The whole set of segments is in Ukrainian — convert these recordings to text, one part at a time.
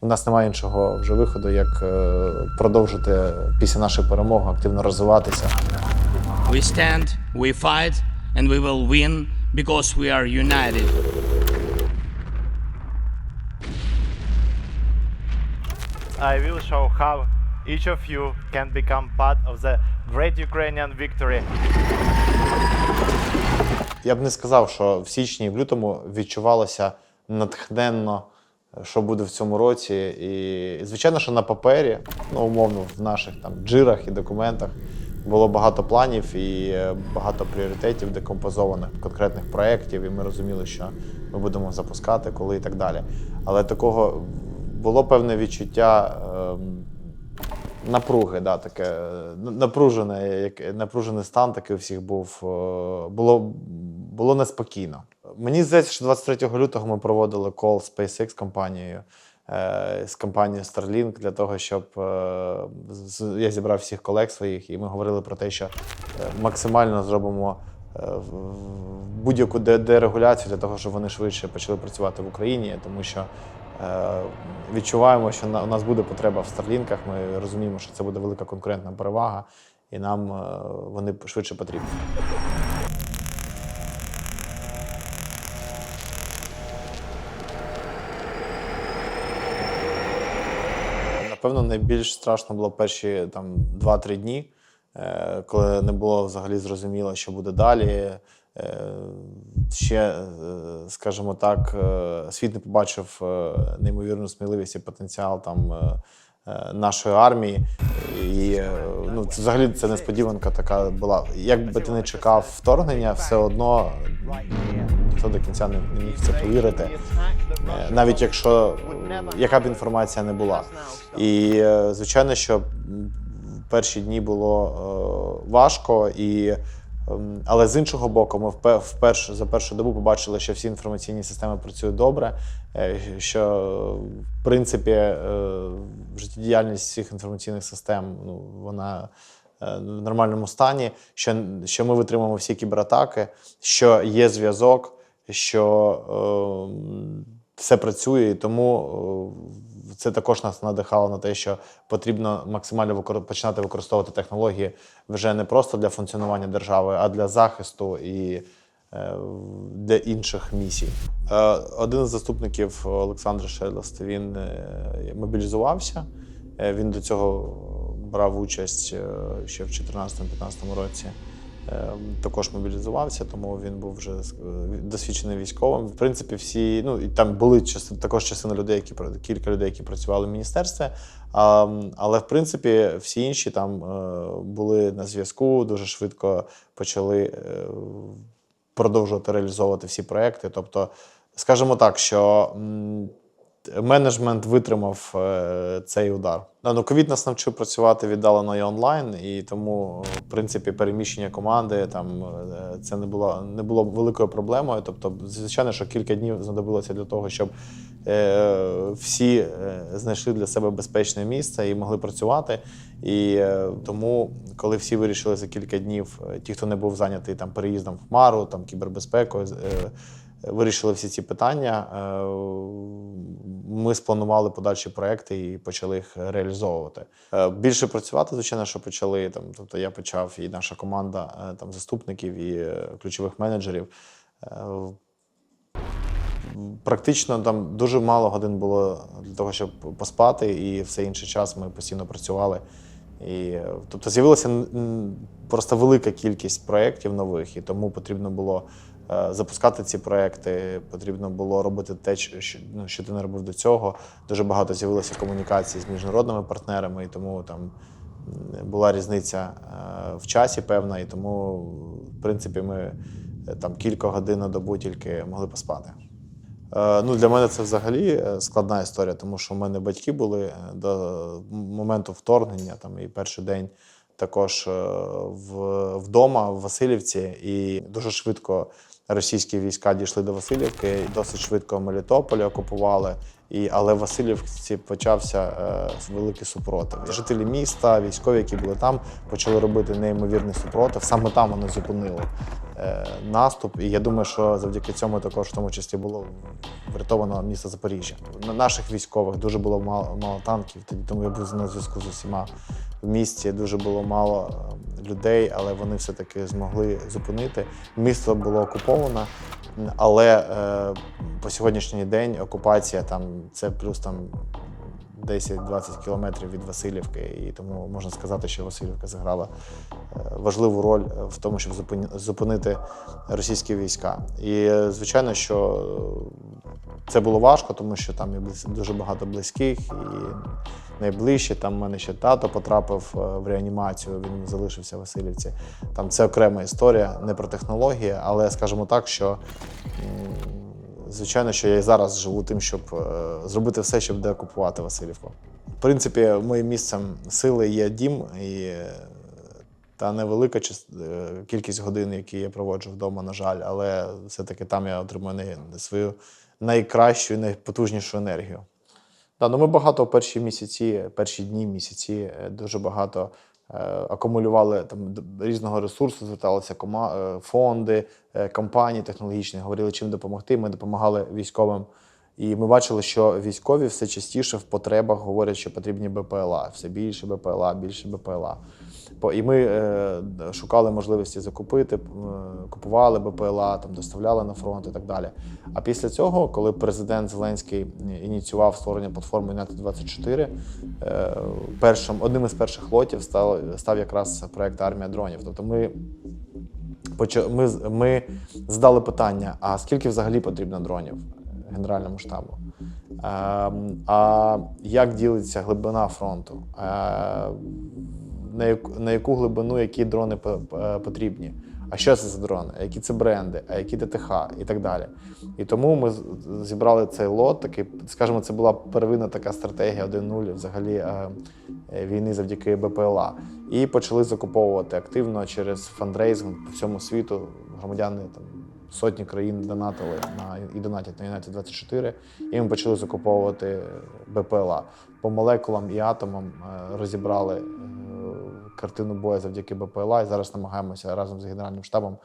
У нас немає іншого вже виходу, як е, продовжити після нашої перемоги активно розвиватися. We stand, we fight, and we will win because we are united. I will show how each of you can become part of the great Ukrainian victory. Я б не сказав, що в січні і в лютому відчувалося натхненно, що буде в цьому році. І звичайно, що на папері, ну умовно, в наших там джирах і документах було багато планів і е, багато пріоритетів, декомпозованих конкретних проєктів, і ми розуміли, що ми будемо запускати, коли і так далі. Але такого було певне відчуття. ем, Напруги, да, таке е, напружене, як напружений стан такий у всіх був. е, Було, було неспокійно. Мені здається, що 23 лютого ми проводили кол з SpaceX компанією, е, з компанією Starlink для того, щоб е, я зібрав всіх колег своїх, і ми говорили про те, що е, максимально зробимо будь-яку дерегуляцію для того, щоб вони швидше почали працювати в Україні, тому що відчуваємо, що у нас буде потреба в старлінках. Ми розуміємо, що це буде велика конкурентна перевага, і нам вони швидше потрібні. Напевно, найбільш страшно було перші там 2-3 дні, е, коли не було взагалі зрозуміло, що буде далі. Е, Ще, е, скажімо так, світ не побачив неймовірну сміливість і потенціал там нашої армії. І ну, це взагалі це несподіванка така була. Як би ти не чекав вторгнення, все одно ніхто до кінця не міг це повірити. Е, навіть якщо яка б інформація не була. І е, звичайно, що перші дні було е, важко, і, ем, але з іншого боку, ми впе- вперше за першу добу побачили, що всі інформаційні системи працюють добре, що в принципі життєдіяльність всіх інформаційних систем ну, вона в нормальному стані, що, що ми витримуємо всі кібератаки, що є зв'язок, що е, все працює, і тому е, це також нас надихало на те, що потрібно максимально починати використовувати технології вже не просто для функціонування держави, а для захисту і е, для інших місій. Один з заступників Олександр Шелест він мобілізувався. Він до цього брав участь ще в 2014-2015 році. Е, Також мобілізувався, тому він був вже е, досвідчений військовим. В принципі, всі ну і там були також частина людей, які кілька людей, які працювали в міністерстві. Але в принципі всі інші там е, були на зв'язку, дуже швидко почали е, продовжувати реалізовувати всі проекти. Тобто, скажімо так, що менеджмент витримав е, цей удар. Да, Ну, ковід нас навчив працювати віддалено і онлайн, і тому, е, в принципі, переміщення команди там е, це не було не було великою проблемою. Тобто, звичайно, що кілька днів знадобилося для того, щоб е, всі знайшли для себе безпечне місце і могли працювати. І е, тому, коли всі вирішили за кілька днів, ті, хто не був зайнятий там переїздом в Хмару, там кібербезпекою. е, Вирішили всі ці питання. е, Ми спланували подальші проекти і почали їх реалізовувати. Е, Більше працювати, звичайно, що почали там. Тобто я почав і наша команда е, там заступників і ключових менеджерів. Практично там дуже мало годин було для того, щоб поспати, і все інший час ми постійно працювали. І, тобто з'явилася просто велика кількість проєктів нових, і тому потрібно було запускати ці проекти, потрібно було робити те, що, ну, що ти не робив до цього. Дуже багато з'явилося комунікацій з міжнародними партнерами, і тому там була різниця е, в часі певна, і тому, в принципі, ми е, там кілька годин на добу тільки могли поспати. Е, Ну, для мене це взагалі е, складна історія, тому що в мене батьки були е, до моменту вторгнення, там і перший день також е, в, вдома в Васильівці, і дуже швидко російські війська дійшли до Васильівки, досить швидко Мелітополь окупували. І, але в Васильівці почався е, великий супротив. Жителі міста, військові, які були там, почали робити неймовірний супротив. Саме там вони зупинили е, наступ. І я думаю, що завдяки цьому також в тому числі було врятовано місто Запоріжжя. На наших військових дуже було мало, мало танків. Тоді тому я був на зв'язку з усіма в місті. Дуже було мало людей, але вони все-таки змогли зупинити. Місто було окуповане, але е, по сьогоднішній день окупація там це плюс там 10-20 кілометрів від Васильівки, і тому можна сказати, що Васильівка зіграла е, важливу роль в тому, щоб зупинити російські війська. І е, звичайно, що це було важко, тому що там є дуже багато близьких і найближче. Там в мене ще тато потрапив е, в реанімацію, він залишився в Васильівці. Там це окрема історія, не про технології, але скажімо так, що звичайно, що я і зараз живу тим, щоб е, зробити все, щоб деокупувати Васильівку. В принципі, моїм місцем сили є дім і е, та невелика е, кількість годин, які я проводжу вдома, на жаль, але все-таки там я отримую свою найкращу і найпотужнішу енергію. Да, ну ми багато в перші місяці, перші дні, місяці дуже багато акумулювали там різного ресурсу, зверталися е, фонди, е, компанії технологічні, говорили, чим допомогти. Ми допомагали військовим. І ми бачили, що військові все частіше в потребах говорять, що потрібні БПЛА, все більше БПЛА, більше БПЛА. І ми е, шукали можливості закупити, е, купували БПЛА, там, доставляли на фронт і так далі. А після цього, коли президент Зеленський ініціював створення платформи НАТО 24 е, першим, одним із перших лотів став, став якраз проект Армія дронів. Тобто ми, ми, ми задали питання: а скільки взагалі потрібно дронів Генеральному штабу? Ем, А як ділиться глибина фронту? Е, на яку, глибину які дрони по- по- потрібні? А що це за дрони? А які це бренди, а які ДТХ і так далі. І тому ми зібрали цей лот. Такий, скажімо, це була первинна така стратегія 1.0 взагалі е, е, війни завдяки БПЛА. І почали закуповувати активно через фандрейзинг по всьому світу. Громадяни там сотні країн донатили на і донатять на Юнаті 24 і ми почали закуповувати БПЛА. По молекулам і атомам е, розібрали е, картину бою завдяки БПЛА. І зараз намагаємося разом з генеральним штабом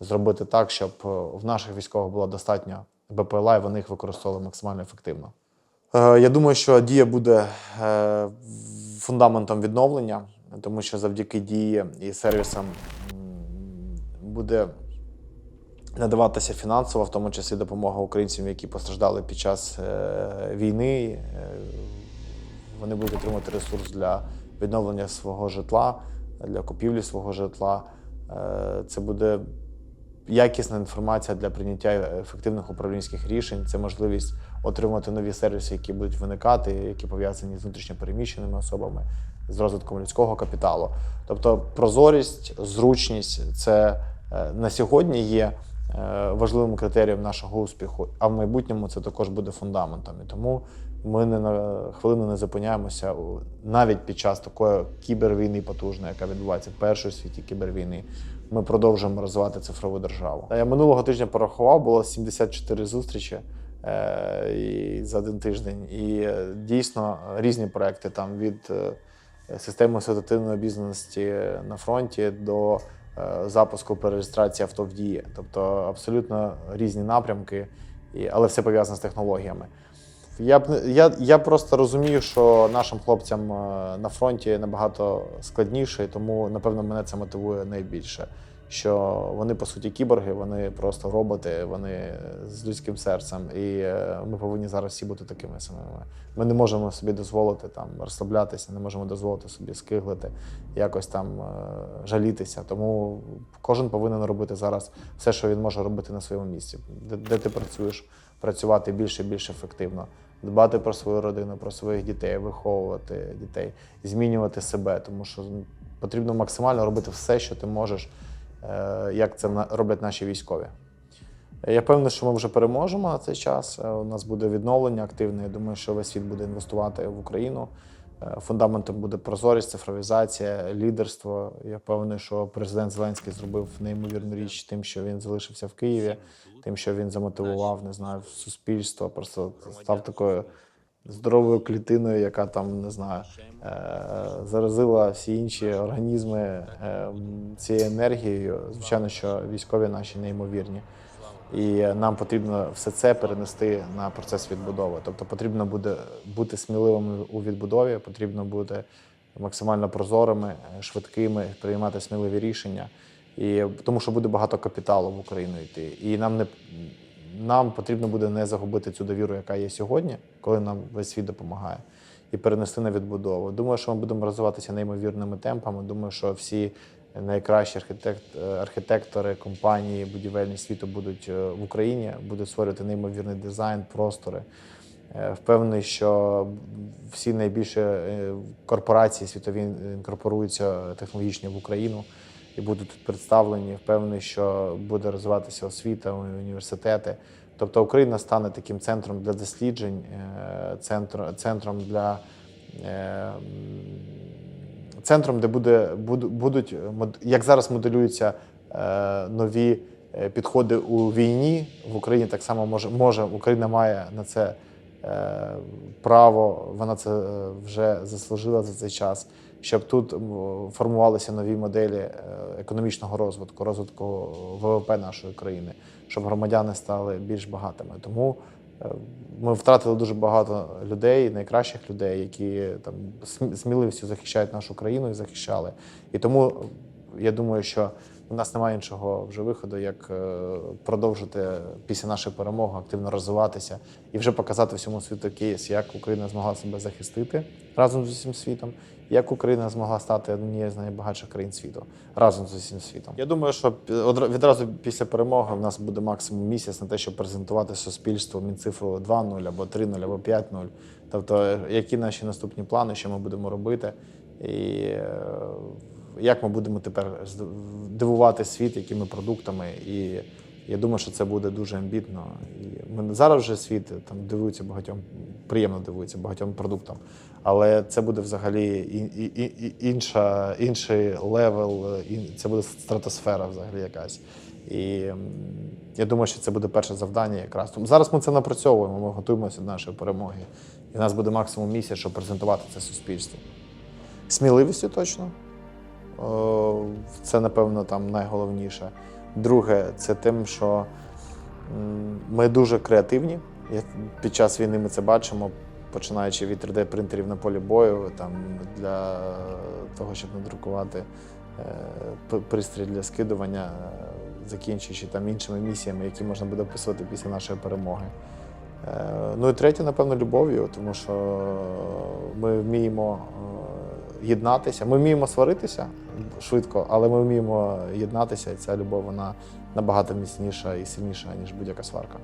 зробити так, щоб е, в наших військових було достатньо БПЛА, і вони їх використовували максимально ефективно. Е, Я думаю, що дія буде е, фундаментом відновлення, тому що завдяки дії і сервісам буде надаватися фінансова, в тому числі допомога українцям, які постраждали під час е, війни. Е, Вони будуть отримати ресурс для відновлення свого житла, для купівлі свого житла. Е, Це буде якісна інформація для прийняття ефективних управлінських рішень. Це можливість отримати нові сервіси, які будуть виникати, які пов'язані з внутрішньопереміщеними особами, з розвитком людського капіталу. Тобто прозорість, зручність це на сьогодні є важливим критерієм нашого успіху, а в майбутньому це також буде фундаментом. І тому ми не на хвилину не зупиняємося навіть під час такої кібервійни потужної, яка відбувається першої в світі кібервійни. Ми продовжуємо розвивати цифрову державу. Я минулого тижня порахував, було 74 зустрічі е, за один тиждень. І е, дійсно різні проекти там від е, системи ситуативної обізнаності на фронті до е, запуску перереєстрації авто в дії. Тобто абсолютно різні напрямки, але все пов'язане з технологіями. Я я, я просто розумію, що нашим хлопцям е, на фронті набагато складніше, тому напевно мене це мотивує найбільше. Що вони по суті кіборги, вони просто роботи, вони з людським серцем, і е, ми повинні зараз всі бути такими самими. Ми не можемо собі дозволити там розслаблятися, не можемо дозволити собі скиглити, якось там е, жалітися. Тому кожен повинен робити зараз все, що він може робити на своєму місці, де, де ти працюєш, працювати більше і більш ефективно, дбати про свою родину, про своїх дітей, виховувати дітей, змінювати себе, тому що потрібно максимально робити все, що ти можеш, як це роблять наші військові. Я певний, що ми вже переможемо на цей час. Е, У нас буде відновлення активне. Я думаю, що весь світ буде інвестувати в Україну. Е, Фундаментом буде прозорість, цифровізація, лідерство. Я певний, що президент Зеленський зробив неймовірну річ тим, що він залишився в Києві, тим, що він замотивував, не знаю, суспільство, просто став такою здоровою клітиною, яка там не знаю, е, заразила всі інші організми е, цією енергією. Звичайно, що військові наші неймовірні. І нам потрібно все це перенести на процес відбудови. Тобто потрібно буде бути сміливими у відбудові, потрібно бути максимально прозорими, швидкими, приймати сміливі рішення. І тому що буде багато капіталу в Україну йти. І нам не нам потрібно буде не загубити цю довіру, яка є сьогодні, коли нам весь світ допомагає, і перенести на відбудову. Думаю, що ми будемо розвиватися неймовірними темпами. Думаю, що всі найкращі архітект, е, архітектори, компанії, будівельні світу будуть е, в Україні, будуть створювати неймовірний дизайн, простори. Е, Впевнений, що всі найбільші корпорації світові інкорпоруються технологічні в Україну і будуть тут представлені. Впевнений, що буде розвиватися освіта, університети. Тобто Україна стане таким центром для досліджень, е, центр- центром для е, центром, де буде буду- будуть як зараз моделюються е, нові підходи у війні в Україні. Так само може може Україна має на це право. Вона це е, вже заслужила за цей час, щоб тут формувалися нові моделі е, економічного розвитку, розвитку ВВП нашої країни, щоб громадяни стали більш багатими. Тому е, ми втратили дуже багато людей, найкращих людей, які там сміливістю захищають нашу країну і захищали. І тому я думаю, що у нас немає іншого вже виходу, як е, продовжити після нашої перемоги активно розвиватися і вже показати всьому світу кейс, як Україна змогла себе захистити разом з усім світом, як Україна змогла стати однією з найбагатших країн світу разом з усім світом. Я думаю, що відразу після перемоги в нас буде максимум місяць на те, щоб презентувати суспільству мінцифру 2.0 або 3.0 або 5.0. Тобто, е, які наші наступні плани, що ми будемо робити, і е, як ми будемо тепер дивувати світ, якими продуктами. І я думаю, що це буде дуже амбітно. І ми зараз вже світ там дивується багатьом, приємно дивується багатьом продуктам. Але це буде взагалі і, і, і, інша, інший левел, і це буде стратосфера взагалі якась. І я думаю, що це буде перше завдання якраз. Тому Зараз ми це напрацьовуємо, ми готуємося до нашої перемоги. І в нас буде максимум місяць, щоб презентувати це суспільству. Сміливістю точно. О, Це, напевно, там найголовніше. Друге, це тим, що ми дуже креативні. Під час війни ми це бачимо, починаючи від 3D-принтерів на полі бою, там, для того, щоб надрукувати е, пристрій для скидування, е, закінчуючи там іншими місіями, які можна буде описувати після нашої перемоги. Е, Ну і третє, напевно, любов'ю, тому що ми вміємо е, єднатися. Ми вміємо сваритися швидко, але ми вміємо єднатися, і ця любов вона набагато міцніша і сильніша, ніж будь-яка сварка.